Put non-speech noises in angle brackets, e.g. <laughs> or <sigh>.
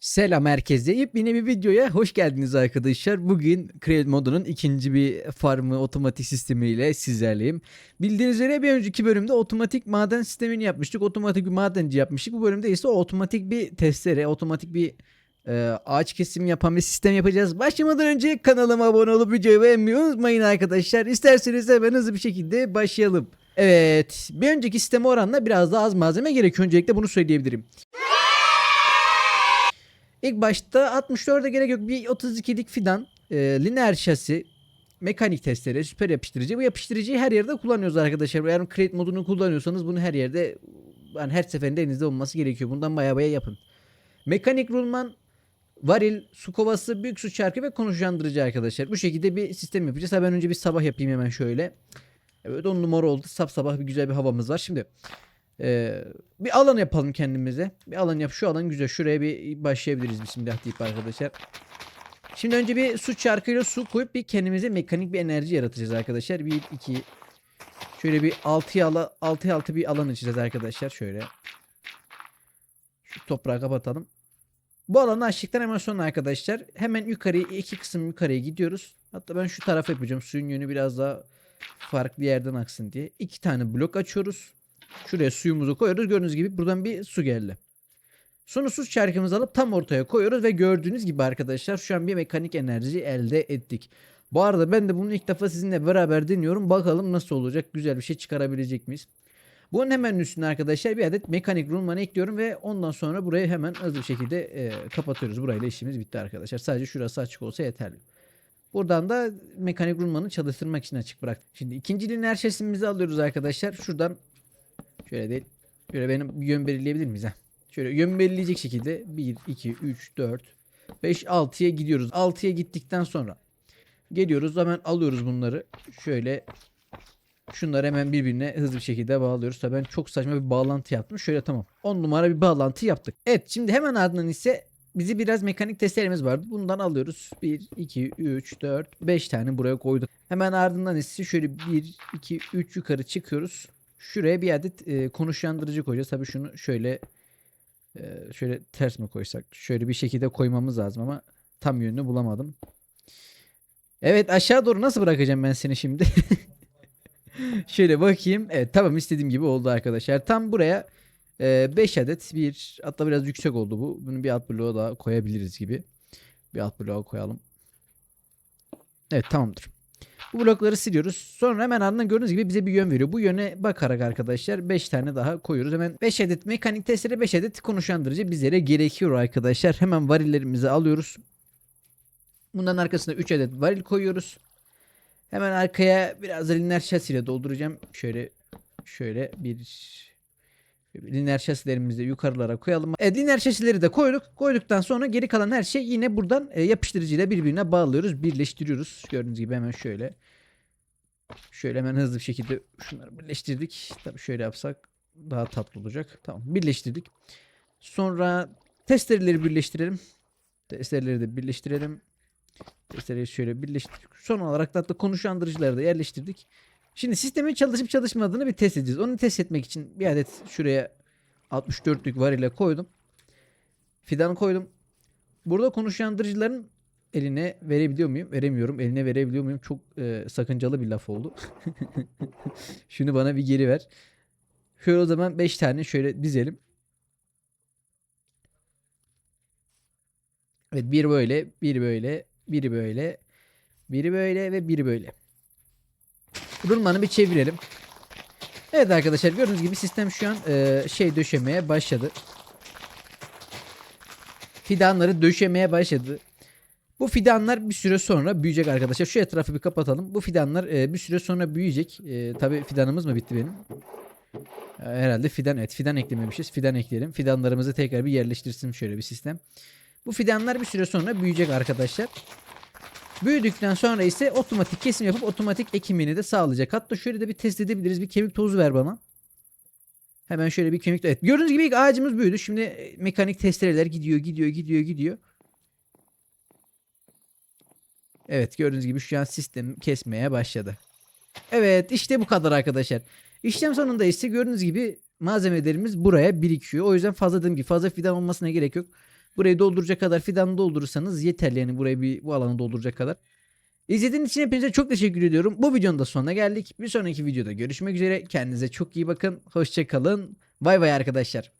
Selam herkese. Yepyeni bir videoya hoş geldiniz arkadaşlar. Bugün Create modunun ikinci bir farmı otomatik sistemiyle sizlerleyim. Bildiğiniz üzere bir önceki bölümde otomatik maden sistemini yapmıştık. Otomatik bir madenci yapmıştık. Bu bölümde ise otomatik bir testere, otomatik bir e, ağaç kesimi yapan bir sistem yapacağız. Başlamadan önce kanalıma abone olup videoyu beğenmeyi unutmayın arkadaşlar. İsterseniz hemen hızlı bir şekilde başlayalım. Evet, bir önceki sisteme oranla biraz daha az malzeme gerekiyor. Öncelikle bunu söyleyebilirim. İlk başta 64'e gerek yok. Bir 32'lik fidan, e, lineer şasi, mekanik testere, süper yapıştırıcı. Bu yapıştırıcıyı her yerde kullanıyoruz arkadaşlar. Eğer create modunu kullanıyorsanız bunu her yerde yani her seferinde elinizde olması gerekiyor. Bundan baya baya yapın. Mekanik rulman, varil, su kovası, büyük su çarkı ve konuşlandırıcı arkadaşlar. Bu şekilde bir sistem yapacağız. Ha ben önce bir sabah yapayım hemen şöyle. Evet 10 numara oldu. Sap sabah bir güzel bir havamız var. Şimdi ee, bir alan yapalım kendimize. Bir alan yap. Şu alan güzel. Şuraya bir başlayabiliriz bismillah deyip arkadaşlar. Şimdi önce bir su çarkıyla su koyup bir kendimize mekanik bir enerji yaratacağız arkadaşlar. 1 2 Şöyle bir 6'ya 6 6 6 bir alan açacağız arkadaşlar şöyle. Şu toprağı kapatalım. Bu alanı açtıktan hemen sonra arkadaşlar hemen yukarıya iki kısım yukarıya gidiyoruz. Hatta ben şu tarafa yapacağım. Suyun yönü biraz daha farklı yerden aksın diye. iki tane blok açıyoruz. Şuraya suyumuzu koyuyoruz. Gördüğünüz gibi buradan bir su geldi. Sonra su çarkımızı alıp tam ortaya koyuyoruz ve gördüğünüz gibi arkadaşlar şu an bir mekanik enerji elde ettik. Bu arada ben de bunu ilk defa sizinle beraber deniyorum. Bakalım nasıl olacak? Güzel bir şey çıkarabilecek miyiz? Bunun hemen üstüne arkadaşlar bir adet mekanik rulmanı ekliyorum ve ondan sonra burayı hemen hızlı bir şekilde e, kapatıyoruz. Burayla işimiz bitti arkadaşlar. Sadece şurası açık olsa yeterli. Buradan da mekanik rulmanı çalıştırmak için açık bırak. Şimdi ikinci lineer şesimizi alıyoruz arkadaşlar. Şuradan Şöyle değil. Şöyle benim yön belirleyebilir miyiz? ha? Şöyle yön belirleyecek şekilde 1, 2, 3, 4, 5, 6'ya gidiyoruz. 6'ya gittikten sonra geliyoruz hemen alıyoruz bunları. Şöyle şunları hemen birbirine hızlı bir şekilde bağlıyoruz. Tabii ben çok saçma bir bağlantı yaptım. Şöyle tamam. 10 numara bir bağlantı yaptık. Evet şimdi hemen ardından ise bizi biraz mekanik testlerimiz vardı. Bundan alıyoruz. 1, 2, 3, 4, 5 tane buraya koyduk. Hemen ardından ise şöyle 1, 2, 3 yukarı çıkıyoruz. Şuraya bir adet e, konuşlandırıcı koyacağız. Tabii şunu şöyle e, şöyle ters mi koysak? Şöyle bir şekilde koymamız lazım ama tam yönünü bulamadım. Evet aşağı doğru nasıl bırakacağım ben seni şimdi? <laughs> şöyle bakayım. Evet tamam istediğim gibi oldu arkadaşlar. Tam buraya 5 adet bir hatta biraz yüksek oldu bu. Bunu bir alt bloğa daha koyabiliriz gibi. Bir alt bloğa koyalım. Evet tamamdır. Bu blokları siliyoruz. Sonra hemen ardından gördüğünüz gibi bize bir yön veriyor. Bu yöne bakarak arkadaşlar 5 tane daha koyuyoruz. Hemen 5 adet mekanik testere 5 adet konuşlandırıcı bizlere gerekiyor arkadaşlar. Hemen varillerimizi alıyoruz. Bundan arkasına 3 adet varil koyuyoruz. Hemen arkaya biraz da lineer şasiyle dolduracağım. Şöyle şöyle bir lineer şasilerimizi yukarılara koyalım. Evet lineer şasileri de koyduk. Koyduktan sonra geri kalan her şey yine buradan e, yapıştırıcıyla birbirine bağlıyoruz. Birleştiriyoruz. Gördüğünüz gibi hemen şöyle. Şöyle hemen hızlı bir şekilde şunları birleştirdik. Tabii şöyle yapsak daha tatlı olacak. Tamam birleştirdik. Sonra testereleri birleştirelim. Testereleri de birleştirelim. Testereleri şöyle birleştirdik. Son olarak da konuşlandırıcıları da yerleştirdik. Şimdi sistemin çalışıp çalışmadığını bir test edeceğiz. Onu test etmek için bir adet şuraya 64'lük var ile koydum. Fidan koydum. Burada konuşlandırıcıların eline verebiliyor muyum? Veremiyorum. Eline verebiliyor muyum? Çok e, sakıncalı bir laf oldu. <laughs> Şunu bana bir geri ver. Şöyle o zaman 5 tane şöyle dizelim. Evet bir böyle, bir böyle, biri böyle, biri böyle ve biri böyle. Rulmanı bir çevirelim. Evet arkadaşlar gördüğünüz gibi sistem şu an e, şey döşemeye başladı. Fidanları döşemeye başladı. Bu fidanlar bir süre sonra büyüyecek arkadaşlar. Şu etrafı bir kapatalım. Bu fidanlar e, bir süre sonra büyüyecek. E, Tabi fidanımız mı bitti benim? E, herhalde fidan evet fidan eklememişiz. Fidan ekleyelim. Fidanlarımızı tekrar bir yerleştirsin şöyle bir sistem. Bu fidanlar bir süre sonra büyüyecek arkadaşlar. Büyüdükten sonra ise otomatik kesim yapıp otomatik ekimini de sağlayacak. Hatta şöyle de bir test edebiliriz. Bir kemik tozu ver bana. Hemen şöyle bir kemik Evet gördüğünüz gibi ilk ağacımız büyüdü. Şimdi e, mekanik testereler gidiyor gidiyor gidiyor gidiyor. Evet gördüğünüz gibi şu an sistem kesmeye başladı. Evet işte bu kadar arkadaşlar. İşlem sonunda ise gördüğünüz gibi malzemelerimiz buraya birikiyor. O yüzden fazla dediğim gibi fazla fidan olmasına gerek yok. Burayı dolduracak kadar fidan doldurursanız yeterli yani burayı bir bu alanı dolduracak kadar. İzlediğiniz için hepinize çok teşekkür ediyorum. Bu videonun da sonuna geldik. Bir sonraki videoda görüşmek üzere. Kendinize çok iyi bakın. Hoşçakalın. Bay bay arkadaşlar.